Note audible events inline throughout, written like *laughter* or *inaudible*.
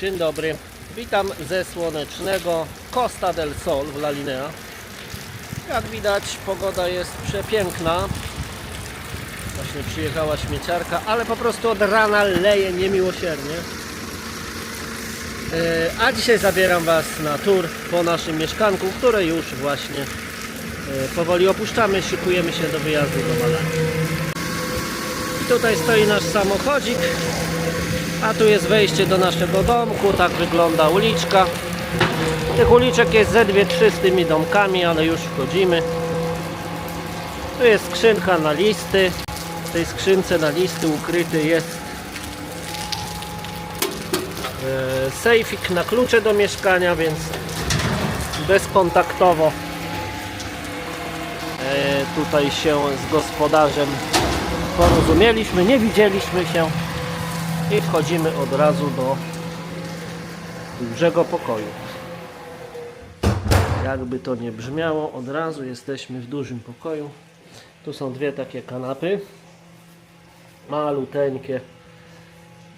Dzień dobry. Witam ze słonecznego Costa del Sol w La Linea. Jak widać pogoda jest przepiękna. Właśnie przyjechała śmieciarka, ale po prostu od rana leje niemiłosiernie. Yy, A dzisiaj zabieram Was na tour po naszym mieszkanku, które już właśnie yy, powoli opuszczamy. Szykujemy się do wyjazdu do Malaki. Tutaj stoi nasz samochodzik. A tu jest wejście do naszego domku, tak wygląda uliczka. Tych uliczek jest ze dwie, trzy z tymi domkami, ale już wchodzimy. Tu jest skrzynka na listy. W tej skrzynce na listy ukryty jest e, sejfik na klucze do mieszkania, więc bezkontaktowo e, tutaj się z gospodarzem porozumieliśmy, nie widzieliśmy się i wchodzimy od razu do dużego pokoju. Jakby to nie brzmiało, od razu jesteśmy w dużym pokoju. Tu są dwie takie kanapy. Maluteńkie.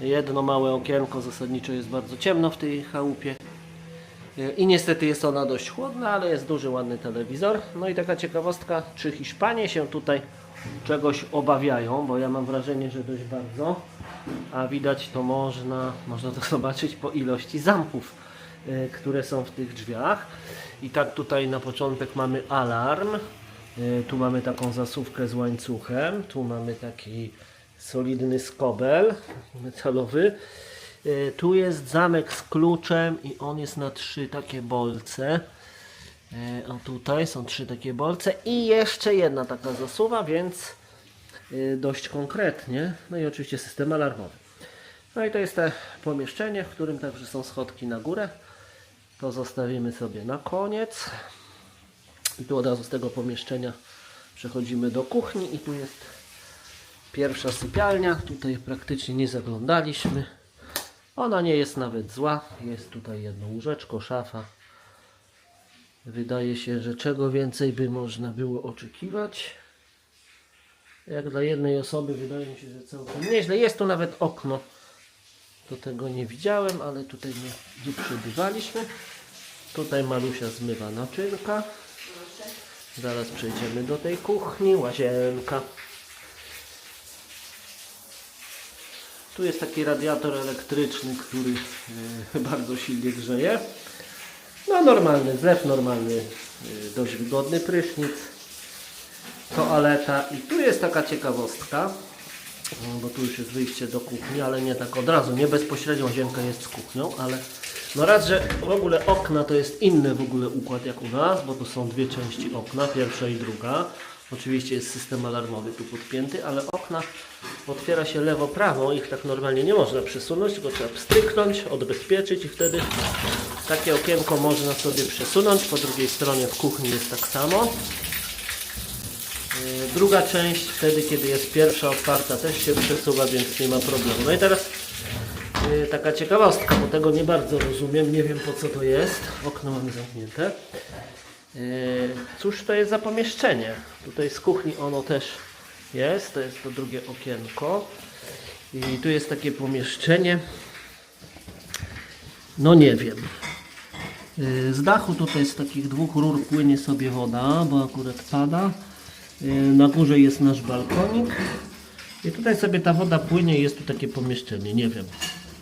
Jedno małe okienko, zasadniczo jest bardzo ciemno w tej chałupie. I niestety jest ona dość chłodna, ale jest duży, ładny telewizor. No i taka ciekawostka, czy Hiszpanie się tutaj czegoś obawiają, bo ja mam wrażenie, że dość bardzo. A widać to można, można to *laughs* zobaczyć po ilości zamków, e, które są w tych drzwiach. I tak tutaj na początek mamy alarm. E, Tu mamy taką zasuwkę z łańcuchem. Tu mamy taki solidny skobel metalowy. E, Tu jest zamek z kluczem i on jest na trzy takie bolce. E, O tutaj są trzy takie bolce i jeszcze jedna taka zasuwa, więc y, dość konkretnie. No i oczywiście system alarmowy. No i to jest te pomieszczenie, w którym także są schodki na górę. To zostawimy sobie na koniec. I tu od razu z tego pomieszczenia przechodzimy do kuchni i tu jest pierwsza sypialnia. Tutaj praktycznie nie zaglądaliśmy. Ona nie jest nawet zła. Jest tutaj jedno łóżeczko, szafa. Wydaje się, że czego więcej by można było oczekiwać. Jak dla jednej osoby wydaje mi się, że całkiem nieźle. Jest tu nawet okno. Do tego nie widziałem, ale tutaj nie, nie przebywaliśmy. Tutaj Malusia zmywa naczynka. Zaraz przejdziemy do tej kuchni. Łazienka. Tu jest taki radiator elektryczny, który e, *laughs* bardzo silnie grzeje. No normalny zlew, normalny, y, dość wygodny prysznic, toaleta i tu jest taka ciekawostka, no, bo tu już jest wyjście do kuchni, ale nie tak od razu, nie bezpośrednio łazienka jest z kuchnią, ale no raz, że w ogóle okna to jest inny w ogóle układ jak u nas, bo tu są dwie części okna, pierwsza i druga. Oczywiście jest system alarmowy tu podpięty, ale okna otwiera się lewo-prawo, ich tak normalnie nie można przesunąć, tylko trzeba pstryknąć, odbezpieczyć i wtedy takie okienko można sobie przesunąć. Po drugiej stronie w kuchni jest tak samo. Yy, Druga część wtedy, kiedy jest pierwsza otwarta też się przesuwa, więc nie ma problemu. No i teraz yy, taka ciekawostka, bo tego nie bardzo rozumiem, nie wiem po co to jest. Okno mamy zamknięte. Yy, Cóż to jest za pomieszczenie? Tutaj z kuchni ono też jest, to jest to drugie okienko. I tu jest takie pomieszczenie. No nie wiem. Yy, Z dachu tutaj z takich dwóch rur płynie sobie woda, bo akurat pada. Yy, Na górze jest nasz balkonik. I tutaj sobie ta woda płynie jest tu takie pomieszczenie. Nie wiem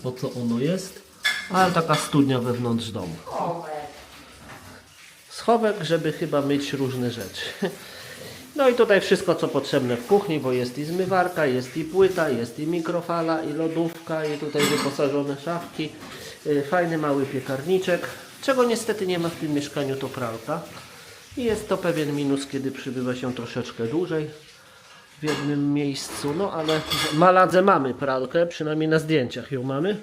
po co ono jest, ale taka studnia wewnątrz domu. Schowek, żeby chyba myć różne rzeczy. *laughs* No i tutaj wszystko co potrzebne w kuchni, bo jest i zmywarka, jest i płyta, jest i mikrofala, i lodówka, i tutaj wyposażone szafki. Yy, Fajny mały piekarniczek. Czego niestety nie ma w tym mieszkaniu to pralka. I jest to pewien minus, kiedy przybywa się troszeczkę dłużej w jednym miejscu. No ale w Maladze mamy pralkę, przynajmniej na zdjęciach ją mamy.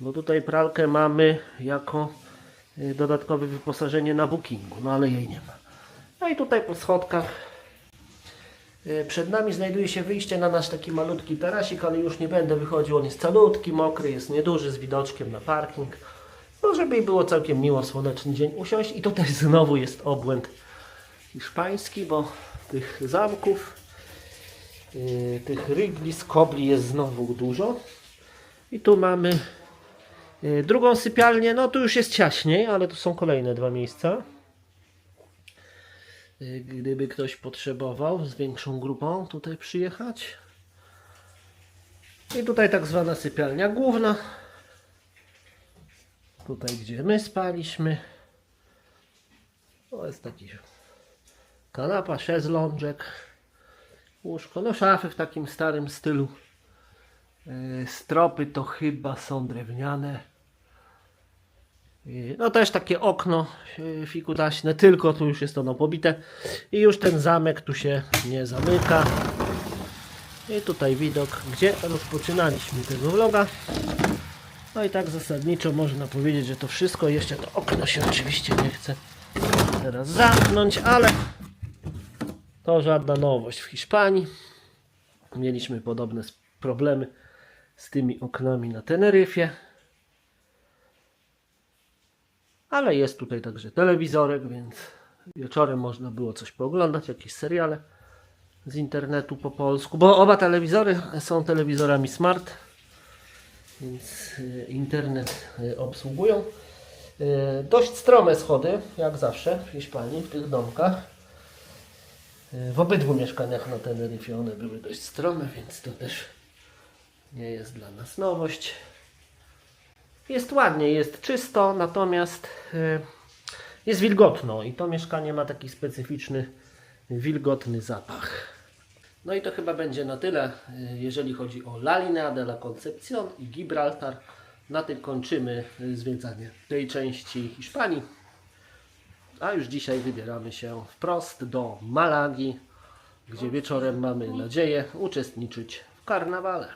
Bo tutaj pralkę mamy jako y, dodatkowe wyposażenie na bookingu, no ale jej nie ma. No i tutaj po schodkach y, przed nami znajduje się wyjście na nasz taki malutki tarasik, ale już nie będę wychodził. On jest calutki, mokry, jest nieduży, z widoczkiem na parking. No, żeby było całkiem miło, słoneczny dzień usiąść. I tutaj znowu jest obłęd hiszpański, bo tych zamków, yy, tych rygli, skobli jest znowu dużo. I tu mamy Y, Drugą sypialnię, no tu już jest ciaśniej, ale tu są kolejne dwa miejsca. Y, Gdyby ktoś potrzebował z większą grupą tutaj przyjechać. I tutaj tak zwana sypialnia główna. Tutaj gdzie my spaliśmy. To jest taki kanapa, szezlążek, łóżko, no szafy w takim starym stylu. Yy, Stropy to chyba są drewniane. Yy, No też takie okno yy, fikutaśne, tylko tu już jest ono pobite. I już ten zamek tu się nie zamyka. I tutaj widok, gdzie rozpoczynaliśmy tego vloga. No i tak zasadniczo można powiedzieć, że to wszystko. Jeszcze to okno się oczywiście nie chce teraz zamknąć, ale to żadna nowość w Hiszpanii. Mieliśmy podobne problemy z tymi oknami na Teneryfie. Ale jest tutaj także telewizorek, więc wieczorem można było coś pooglądać, jakieś seriale z internetu po polsku, bo oba telewizory są telewizorami smart, więc y, internet y, obsługują. Y, Dość strome schody, jak zawsze w Hiszpanii, w tych domkach. W obydwu mieszkaniach na Teneryfie one były dość strome, więc to też nie jest dla nas nowość. Jest ładnie, jest czysto, natomiast jest wilgotno i to mieszkanie ma taki specyficzny, wilgotny zapach. No i to chyba będzie na tyle, y, jeżeli chodzi o La Linea de la Concepción i Gibraltar. Na tym kończymy y, zwiedzanie tej części Hiszpanii. A już dzisiaj wybieramy się wprost do Malagi, gdzie wieczorem mamy nadzieję uczestniczyć w karnawale.